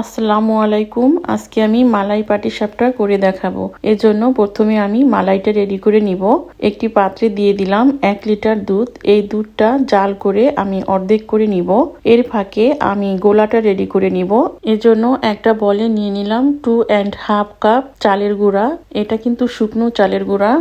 আসসালামু আলাইকুম, আজকে আমি মালাই পাটিসাপটা করে দেখাবো। এজন্য প্রথমে আমি মালাইটা রেডি করে নিব। একটি পাত্রে দিয়ে দিলাম এক লিটার দুধ। এই দুধটা জাল করে আমি অর্ধেক করে নিব। এর ফাঁকে আমি গোলাটা রেডি করে নিব। এজন্য একটা বলে নিয়ে নিলাম টু অ্যান্ড হাফ কাপ চালের গুঁড়া। এটা কিন্তু শুকনো চালের গুঁড়া।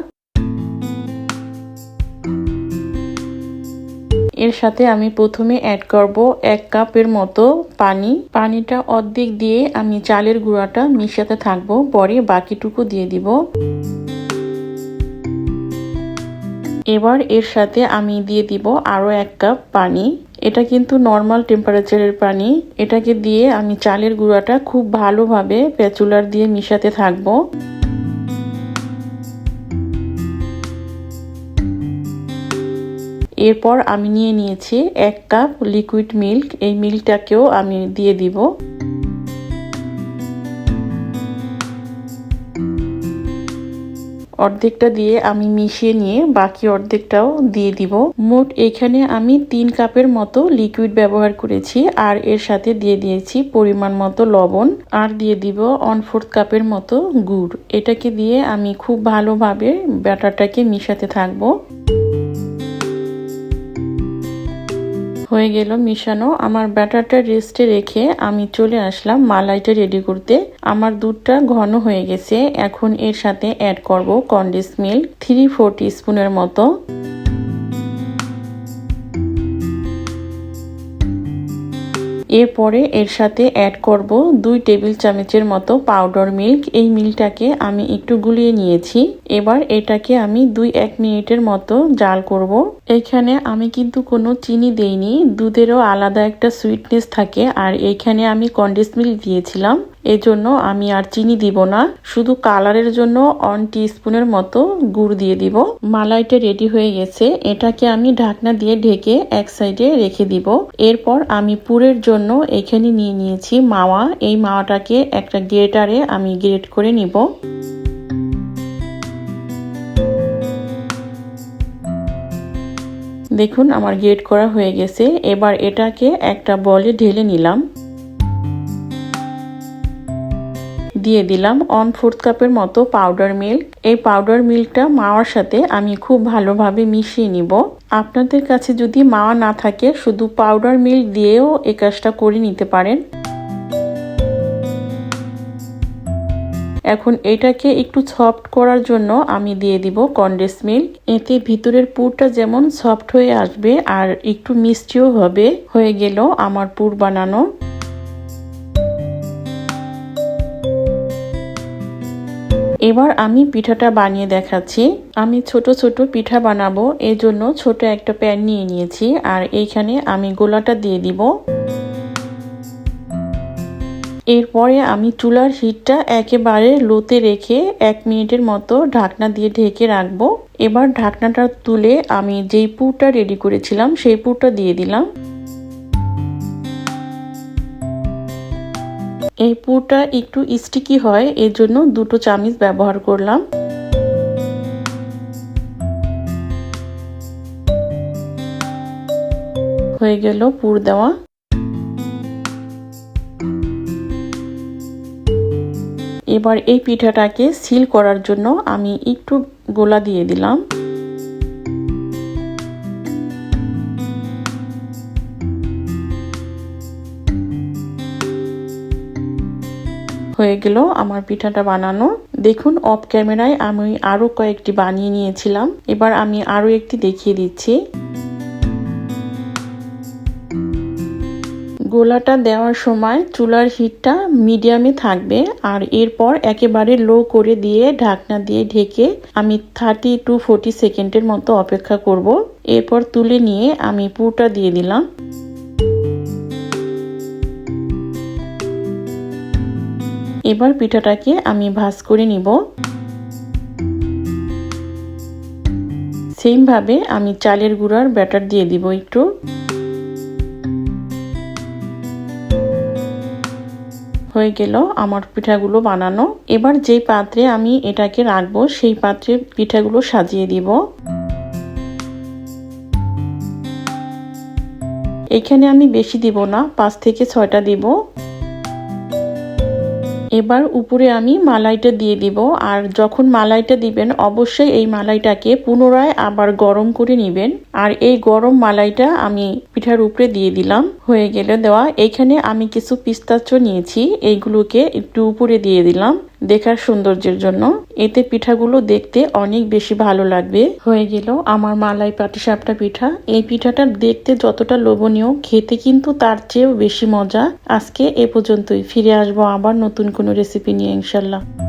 এর সাথে আমি প্রথমে অ্যাড করব এক কাপের মতো পানি। পানিটা অর্ধেক দিয়ে আমি চালের গুঁড়াটা মিশাতে থাকব। পরে বাকিটুকু দিয়ে দিব। এবার এর সাথে আমি দিয়ে দিব আরও এক কাপ পানি। এটা কিন্তু নর্মাল টেম্পারেচারের পানি। এটাকে দিয়ে আমি চালের গুঁড়াটা খুব ভালোভাবে প্যাচুলার দিয়ে মিশাতে থাকব। এরপর আমি নিয়ে নিয়েছি এক কাপ লিকুইড মিল্ক এই মিল্কটাকেও আমি দিয়ে দিব। অর্ধেকটা দিয়ে আমি মিশিয়ে নিয়ে বাকি অর্ধেকটাও দিয়ে দিব। মোট এখানে আমি তিন কাপের মতো লিকুইড ব্যবহার করেছি আর এর সাথে দিয়ে দিয়েছি পরিমাণ মতো লবণ। আর দিয়ে দিব ওয়ান ফোর্থ কাপের মতো গুড়। এটাকে দিয়ে আমি খুব ভালোভাবে ব্যাটারটাকে মিশাতে থাকব। হয়ে গেল মিশানো। আমার ব্যাটারটা রেস্টে রেখে আমি চলে আসলাম মালাইটা রেডি করতে। আমার দুধটা ঘন হয়ে গেছে। এখন এর সাথে অ্যাড করব কন্ডিস মিল্ক থ্রি ফোর স্পুনের মতো। এরপরে এর সাথে অ্যাড করব দুই টেবিল চামচের মতো পাউডার মিল্ক এই মিল্কটাকে আমি একটু গুলিয়ে নিয়েছি। এবার এটাকে আমি দুই এক মিনিটের মতো জাল করব। এখানে আমি কিন্তু কোনো চিনি দেইনি। দুধেরও আলাদা একটা সুইটনেস থাকে। আর এখানে আমি কন্ডেন্স মিল্ক দিয়েছিলাম। এজন্য আমি আর চিনি দিব না। শুধু কালারের জন্য অন স্পুনের মতো গুড় দিয়ে দিব। মালাইটা রেডি হয়ে গেছে। এটাকে আমি ঢাকনা দিয়ে ঢেকে এক সাইডে রেখে দিব। এরপর আমি পুরের জন্য এখানে নিয়ে নিয়েছি মাওয়া। এই মাওয়াটাকে একটা গ্রেটারে আমি গ্রেট করে নিব। দেখুন, আমার গ্রেট করা হয়ে গেছে। এবার এটাকে একটা বলে ঢেলে নিলাম। দিয়ে দিলাম ওয়ান ফোর্থ কাপের মতো পাউডার মিল্ক এই পাউডার মিল্কটা মাওয়ার সাথে আমি খুব ভালোভাবে মিশিয়ে নিব। আপনাদের কাছে যদি মাওয়া না থাকে, শুধু পাউডার মিল্ক দিয়েও এই কাজটা করে নিতে পারেন। এখন এটাকে একটু সফট করার জন্য আমি দিয়ে দিব কন্ডেন্স মিল্ক এতে ভিতরের পুরটা যেমন সফট হয়ে আসবে আর একটু মিষ্টিও হবে, হয়ে গেল আমার পুর বানানো। এবার আমি পিঠাটা বানিয়ে দেখাচ্ছি। আমি ছোট ছোট পিঠা বানাবো এই জন্য ছোট একটা প্যান নিয়ে নিয়েছি, আর এইখানে আমি গোলাটা দিয়ে দিব। এরপরে আমি চুলার হিটটা একেবারে লোতে রেখে এক মিনিটের মতো ঢাকনা দিয়ে ঢেকে রাখব। এবার ঢাকনাটা তুলে আমি যেই পুরটা রেডি করেছিলাম, সেই পুরটা দিয়ে দিলাম। এই পুরটা একটু স্টিকি হয়, এর জন্য দুটো চামিচ ব্যবহার করলাম। হয়ে গেল পুর দেওয়া। এবার এই পিঠাটাকে সিল করার জন্য আমি একটু গোলা দিয়ে দিলাম। হয়ে গেল আমার পিঠাটা বানানো। দেখুন অফ ক্যামেরায় আমি আরও কয়েকটি বানিয়ে নিয়েছিলাম। এবার আমি আরও একটি দেখিয়ে দিচ্ছি। গোলাটা দেওয়ার সময় চুলার হিটটা মিডিয়ামে থাকবে আর এরপর একেবারে লো করে দিয়ে ঢাকনা দিয়ে ঢেকে আমি থার্টি টু ফোর্টি সেকেন্ডের মতো অপেক্ষা করব। এরপর তুলে নিয়ে আমি পুরটা দিয়ে দিলাম। এবার পিঠাটাকে আমি ভাজ করে নিব। সেমভাবে আমি চালের গুঁড়ার ব্যাটার দিয়ে দিব একটু। হয়ে গেল আমার পিঠাগুলো বানানো। এবার যেই পাত্রে আমি এটাকে রাখব, সেই পাত্রে পিঠাগুলো সাজিয়ে দিব। এখানে আমি বেশি দিব না, পাঁচ থেকে ছয়টা দিব। এবার উপরে আমি মালাইটা দিয়ে দিব, আর যখন মালাইটা দিবেন, অবশ্যই এই মালাইটাকে পুনরায় আবার গরম করে নিবেন। আর এই গরম মালাইটা আমি পিঠার উপরে দিয়ে দিলাম, হয়ে গেলে দেওয়া। এখানে আমি কিছু পিস্তাচ নিয়েছি, এইগুলোকে একটু উপরে দিয়ে দিলাম। দেখার সৌন্দর্যের জন্য। এতে পিঠাগুলো দেখতে অনেক বেশি ভালো লাগবে। হয়ে গেল আমার মালাই পাটিসাপটা পিঠা। এই পিঠাটা দেখতে যতটা লোভনীয়, খেতে কিন্তু তার চেয়েও বেশি মজা। আজকে এ পর্যন্তই। ফিরে আসব আবার নতুন কোনো রেসিপি নিয়ে, ইনশাল্লাহ।